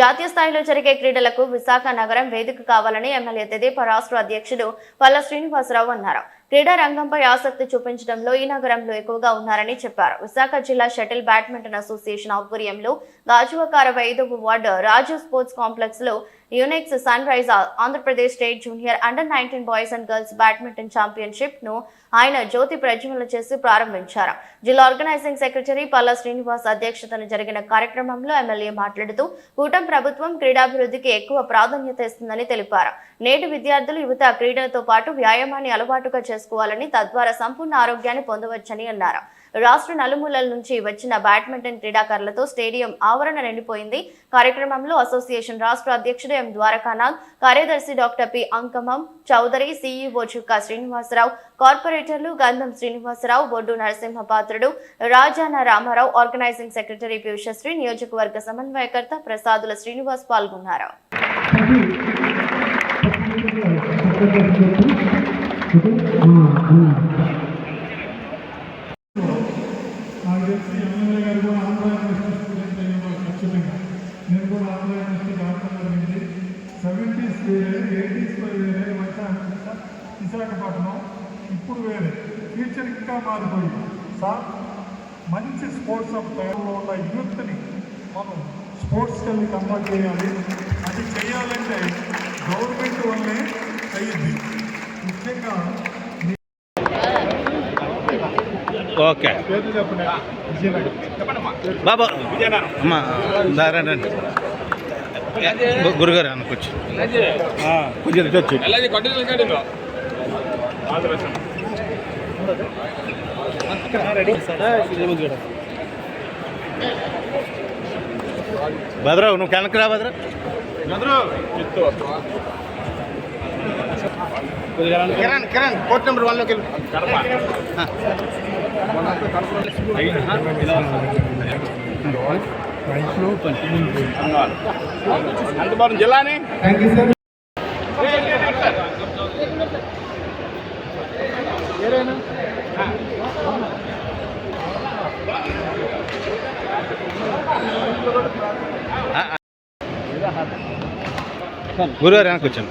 జాతీయ స్థాయిలో జరిగే క్రీడలకు విశాఖ నగరం వేదిక కావాలని ఎమ్మెల్యే తెదేప రాష్ట్ర అధ్యక్షుడు పల్ల శ్రీనివాసరావు అన్నారు. క్రీడా రంగంపై ఆసక్తి చూపించడంలో ఈ నగరంలో ఎక్కువగా ఉన్నారని చెప్పారు. విశాఖ జిల్లా షటిల్ బ్యాడ్మింటన్ అసోసియేషన్ ఆధ్వర్యంలో గాజువాక అరవై ఐదవ వార్డు రాజు స్పోర్ట్స్ కాంప్లెక్స్లో Yonex Sunrise Andhra Pradesh state junior under nineteen boys and girls badminton ఛాంపియన్షిప్ను ఆయన జ్యోతి ప్రజ్వలన చేసి ప్రారంభించారు. జిల్లా ఆర్గనైజింగ్ సెక్రటరీ పల్లా శ్రీనివాస్ అధ్యక్షతన జరిగిన కార్యక్రమంలో ఎమ్మెల్యే మాట్లాడుతూ కూటమి ప్రభుత్వం క్రీడాభివృద్ధికి ఎక్కువ ప్రాధాన్యత ఇస్తుందని తెలిపారు. నేటి విద్యార్థులు యువత క్రీడలతో పాటు వ్యాయామాన్ని అలవాటుగా చేసుకోవాలని తద్వారా సంపూర్ణ ఆరోగ్యాన్ని పొందవచ్చని అన్నారు. రాష్ట్ర నలుమూలల నుంచి వచ్చిన బ్యాడ్మింటన్ క్రీడాకారులతో స్టేడియం ఆవరణ నిండిపోయింది. కార్యక్రమంలో అసోసియేషన్ రాష్ట్ర అధ్యక్షుడు ఎం ద్వారకానాథ్ కార్యదర్శి doctor P Ankamam Chowdary CEO Chukka Srinivasarao కార్పొరేటర్లు గంధం శ్రీనివాసరావు బొడ్డు నరసింహపాత్రుడు రాజాన రామారావు ఆర్గనైజింగ్ సెక్రటరీ పీయూషశ్రీ నియోజకవర్గ సమన్వయకర్త ప్రసాదుల శ్రీనివాస్ పాల్గొన్నారు నాకు తెలిసి ఎమ్మెల్యే గారు కూడా ఆంధ్ర యూనివర్సిటీ స్టూడెంట్ అయ్యేవారు ఖచ్చితంగా. నేను కూడా ఆంధ్ర యూనివర్సిటీ రావడం జరిగింది సెవెంటీస్ వేరే ఎయిటీస్లో వేరే వచ్చాక విశాఖపట్నం ఇప్పుడు వేరే. ఫ్యూచర్ ఇంకా మారిపోయింది సార్ మంచి స్పోర్ట్స్ ఆఫ్ తయారులో ఉన్న యూత్ని మనం స్పోర్ట్స్కి వెళ్ళి కన్వర్ట్ చేయాలి. అది చేయాలంటే గవర్నమెంట్ వల్లే అయ్యింది. ముఖ్యంగా మీ ఓకే. బాబా. అమ్మా దారండి గురుగారు అనుకోవచ్చు కొంచెం వచ్చి. భద్రావు నువ్వు కనకరా భద్రా. కిరణ్ కిరణ్ కోర్ట్ నెంబర్ వన్లోకి వెళ్ళి. ఆ. అనంతపురం జిల్లాని గురుగారు వెనక్కి వచ్చాను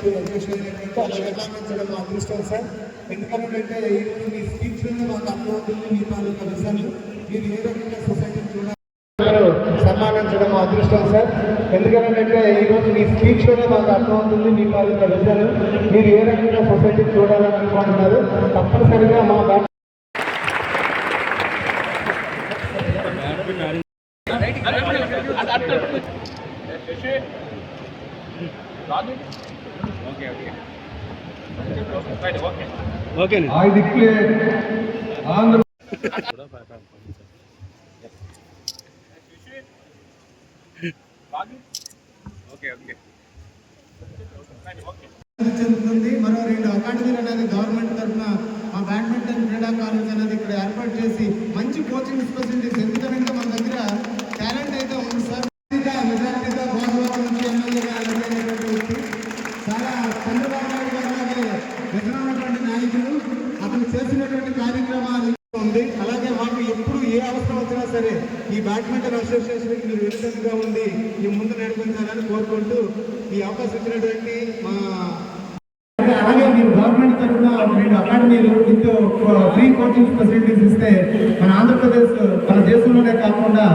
అభినందించడం మా అదృష్టం సార్ ఎందుకంటే ఈ రోజు మీ స్పీచ్ మాకు అర్థమవుతుంది మీ పాలు విషయాలు మీరు ఏ రకంగా సొసైటీ చూడాలి సన్మానించడం మా అదృష్టం సార్ ఎందుకంటే ఈ రోజు మీ స్పీచ్ మాకు అర్థమవుతుంది మీ పాలు విషయాలు మీరు ఏ రకంగా సొసైటీ చూడాలని అనుకుంటున్నారు తప్పనిసరిగా మా బా- రాజు చెందుతుంది. మరో రెండు అకాడమీలు అనేది గవర్నమెంట్ తరఫున మా బ్యాడ్మింటన్ క్రీడాకారులకు అనేది ఇక్కడ ఏర్పాటు చేసి మంచి కోచింగ్ ఫెసిలిటీస్ ఎందుకంటే మన దగ్గర మాకు ఎప్పుడు ఏ అవసరం వచ్చినా సరే ఈ బ్యాడ్మింటన్ అసోసియేషన్కి మీరు వెనుకంగా ఉండి ఈ ముందు నడిపించాలని కోరుకుంటూ ఈ అవకాశం ఇచ్చినటువంటి మా అలాగే మీరు గవర్నమెంట్ తరఫున రెండు అకాడమీలు విత్ ఫ్రీ కోచింగ్ ఫెసిలిటీస్ ఇస్తే మన ఆంధ్రప్రదేశ్ మన దేశంలోనే కాకుండా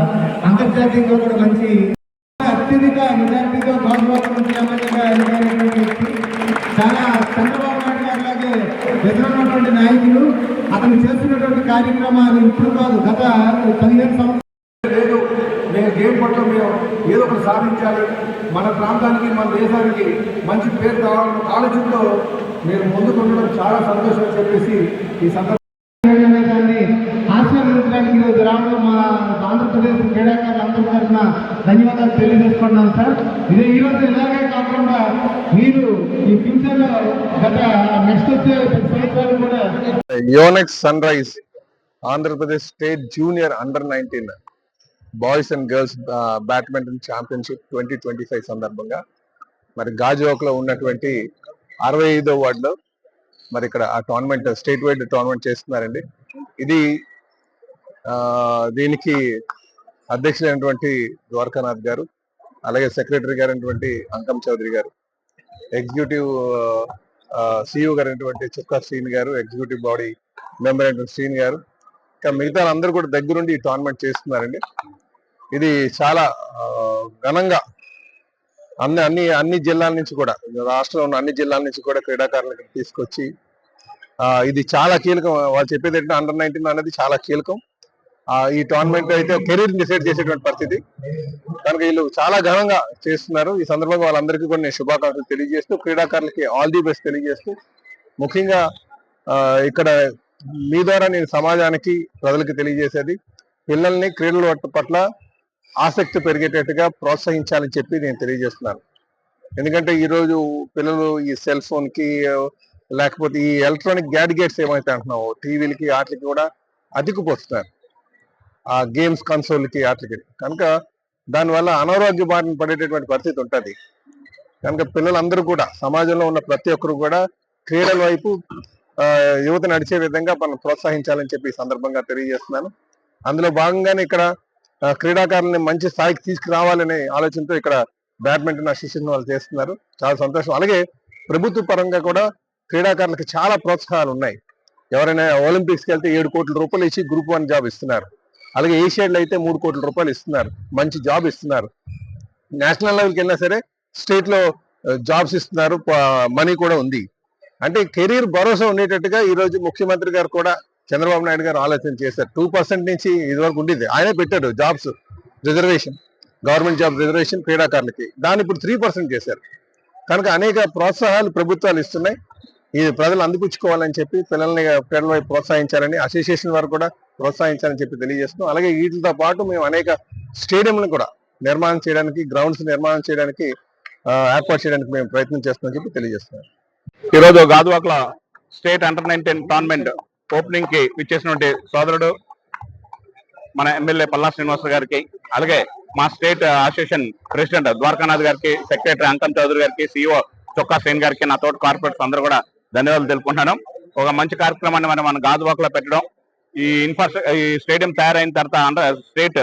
అంతర్జాతీయంగా కూడా మంచి అత్యధిక మెజార్టీగా గవర్నమెంట్ ఎన్నికైనటువంటి చాలా చంద్రబాబు కార్యక్రమాలు ఇప్పుడు కాదు గత పదిహేను సంవత్సరాలు లేదు. మేము గేమ్ పట్ల మేము ఏదో ఒకటి సాధించాలి. మన ప్రాంతానికి మన దేశానికి మంచి పేరు కావాలన్న ఆలోచనతో మీరు ముందుకు ఉండడం చాలా సంతోషం అని చెప్పేసి ఈ దాన్ని ఆశీర్వదించడానికి ఈరోజు రావడం మా ఆంధ్రప్రదేశ్ క్రీడాకారులు అందరి తరఫున ధన్యవాదాలు తెలియజేసుకుంటున్నాను సార్. ఇదే ఈరోజు ఇలాగే కాకుండా మీరు ఈ ఫ్యూచర్లో గత నెక్స్ట్ వచ్చే సంవత్సరాలు కూడా Yonex Sunrise. Andhra Pradesh state junior under nineteen boys and girls badminton championship twenty twenty five సందర్భంగా. మరి గాజువాక్లో ఉన్నటువంటి అరవై ఐదో వార్డులో మరి ఇక్కడ ఆ టోర్నమెంట్ స్టేట్ వైడ్ టోర్నమెంట్ చేస్తున్నారండి. ఇది దీనికి అధ్యక్షులైనటువంటి ద్వారకానాథ్ గారు అలాగే సెక్రటరీ గారైనటువంటి అంకం చౌదరి గారు ఎగ్జిక్యూటివ్ సిఇఓ గారైనటువంటి చుక్కా శ్రీని గారు ఎగ్జిక్యూటివ్ బాడీ మెంబర్ అయినటువంటి శ్రీని గారు మిగతా అందరూ కూడా దగ్గరుండి ఈ టోర్నమెంట్ చేస్తున్నారండి. ఇది చాలా ఘనంగా అన్ని అన్ని అన్ని జిల్లాల నుంచి కూడా రాష్ట్రంలో ఉన్న అన్ని జిల్లాల నుంచి కూడా క్రీడాకారులకు తీసుకొచ్చి ఇది చాలా కీలకం. వాళ్ళు చెప్పేది ఏంటంటే అండర్ నైన్టీన్ అనేది చాలా కీలకం. ఈ టోర్నమెంట్ అయితే కెరీర్ డిసైడ్ చేసేటువంటి పరిస్థితి. కనుక వీళ్ళు చాలా ఘనంగా చేస్తున్నారు. ఈ సందర్భంగా వాళ్ళందరికీ కూడా నేను శుభాకాంక్షలు తెలియజేస్తూ క్రీడాకారులకి ఆల్ ది బెస్ట్ తెలియజేస్తూ ముఖ్యంగా ఆ, ఇక్కడ మీ ద్వారా నేను సమాజానికి ప్రజలకు తెలియజేసేది పిల్లల్ని క్రీడల పట్ల ఆసక్తి పెరిగేటట్టుగా ప్రోత్సహించాలని చెప్పి నేను తెలియజేస్తున్నాను. ఎందుకంటే ఈరోజు పిల్లలు ఈ సెల్ ఫోన్కి లేకపోతే ఈ ఎలక్ట్రానిక్ గ్యాడ్గెట్స్ ఏమైతే అంటున్నావో టీవీలకి వాటికి కూడా అతికిపోతున్నారు. ఆ గేమ్స్ కన్సోల్కి వాటికి. కనుక దానివల్ల అనారోగ్య బారిన పడేటటువంటి పరిస్థితి ఉంటుంది. కనుక పిల్లలందరూ కూడా సమాజంలో ఉన్న ప్రతి ఒక్కరు కూడా క్రీడల వైపు యువత నడిచే విధంగా మనం ప్రోత్సహించాలని చెప్పి సందర్భంగా తెలియజేస్తున్నాను. అందులో భాగంగానే ఇక్కడ క్రీడాకారుల్ని మంచి స్థాయికి తీసుకురావాలనే ఆలోచనతో ఇక్కడ బ్యాడ్మింటన్ అసోసియేషన్ వాళ్ళు చేస్తున్నారు. చాలా సంతోషం. అలాగే ప్రభుత్వ పరంగా కూడా క్రీడాకారులకు చాలా ప్రోత్సాహాలు ఉన్నాయి. ఎవరైనా ఒలింపిక్స్కి వెళ్తే ఏడు కోట్ల రూపాయలు ఇచ్చి గ్రూప్ వన్ జాబ్ ఇస్తున్నారు. అలాగే ఏషియాడ్లో అయితే మూడు కోట్ల రూపాయలు ఇస్తున్నారు. మంచి జాబ్ ఇస్తున్నారు. నేషనల్ లెవెల్కి వెళ్ళినా సరే స్టేట్లో జాబ్స్ ఇస్తున్నారు. మనీ కూడా ఉంది. అంటే కెరీర్ భరోసా ఉండేటట్టుగా ఈ రోజు ముఖ్యమంత్రి గారు కూడా చంద్రబాబు నాయుడు గారు ఆలోచన చేశారు. టూ పర్సెంట్ నుంచి ఇదివరకు ఉండేది. ఆయనే పెట్టాడు jobs reservation government job reservation క్రీడాకారులకి. దాన్ని ఇప్పుడు త్రీ పర్సెంట్ చేశారు. కనుక అనేక ప్రోత్సాహాలు ప్రభుత్వాలు ఇస్తున్నాయి. ఇది ప్రజలు అందిపుచ్చుకోవాలని చెప్పి పిల్లల్ని పిల్లల వైపు ప్రోత్సహించాలని అసోసియేషన్ వారు కూడా ప్రోత్సహించాలని చెప్పి తెలియజేస్తున్నాం. అలాగే వీటితో పాటు మేము అనేక స్టేడియంలను కూడా నిర్మాణం చేయడానికి గ్రౌండ్స్ నిర్మాణం చేయడానికి ఏర్పాటు చేయడానికి మేము ప్రయత్నం చేస్తున్నామని చెప్పి తెలియజేస్తున్నాం. ఈరోజు గాజువాకల స్టేట్ అండర్ నైన్టీన్ టోర్నమెంట్ ఓపెనింగ్కి విచ్చేసినటువంటి సోదరుడు మన ఎమ్మెల్యే పల్లా శ్రీనివాస గారికి అలాగే మా స్టేట్ అసోసియేషన్ ప్రెసిడెంట్ ద్వారకానాథ్ గారికి సెక్రటరీ అంకం చౌదరి గారికి సిఇఓ చొక్కా సేన్ గారికి నా తోటి కార్పొరేట్స్ అందరూ కూడా ధన్యవాదాలు తెలుపుకుంటున్నాను. ఒక మంచి కార్యక్రమాన్ని మనం మన గాజువాకలో పెట్టడం ఈ ఇన్ఫ్రాస్ట్రక్చర్ ఈ స్టేడియం తయారైన తర్వాత స్టేట్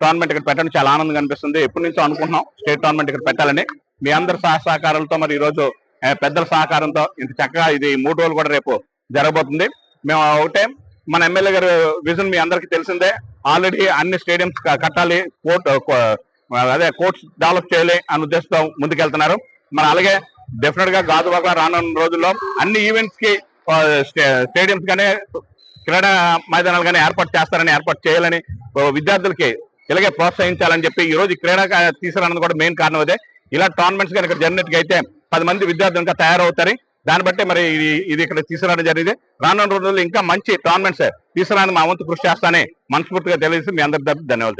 టోర్నమెంట్ ఇక్కడ పెట్టడం చాలా ఆనందంగా అనిపిస్తుంది. ఎప్పటి నుంచో అనుకుంటున్నాం స్టేట్ టోర్నమెంట్ ఇక్కడ పెట్టాలని. మీ అందరి సహ సహకారాలతో మరి ఈ రోజు పెద్దల సహకారంతో ఇంత చక్కగా ఇది మూడు రోజులు కూడా రేపు జరగబోతుంది. మేము ఒకటే మన ఎమ్మెల్యే గారు విజన్ మీ అందరికీ తెలిసిందే ఆల్రెడీ అన్ని స్టేడియంస్ కట్టాలి కోర్ట్ అదే కోర్ట్స్ డెవలప్ చేయాలి అనే ఉద్దేశంతో ముందుకెళ్తున్నారు. మరి అలాగే డెఫినెట్గా గాజువాక రానున్న రోజుల్లో అన్ని ఈవెంట్స్కి స్టేడియంస్ గానే క్రీడా మైదానాలు కానీ ఏర్పాటు చేస్తారని ఏర్పాటు చేయాలని విద్యార్థులకి ఇలాగే ప్రోత్సహించాలని చెప్పి ఈ రోజు క్రీడా కా- కూడా మెయిన్ కారణం అదే. ఇలా టోర్నమెంట్స్ కనుక జరిగినట్టుగా అయితే పది మంది విద్యార్థులు ఇంకా తయారవుతారు. దాన్ని బట్టి మరి ఇది ఇది ఇక్కడ తీసుకురావడం జరిగింది. రానున్న రోజుల్లో ఇంకా మంచి టోర్నమెంట్స్ తీసుకురాని మా వంతు కృషి చేస్తానని మనస్ఫూర్తిగా తెలియజేసి మీ అందరి ధన్యవాదాలు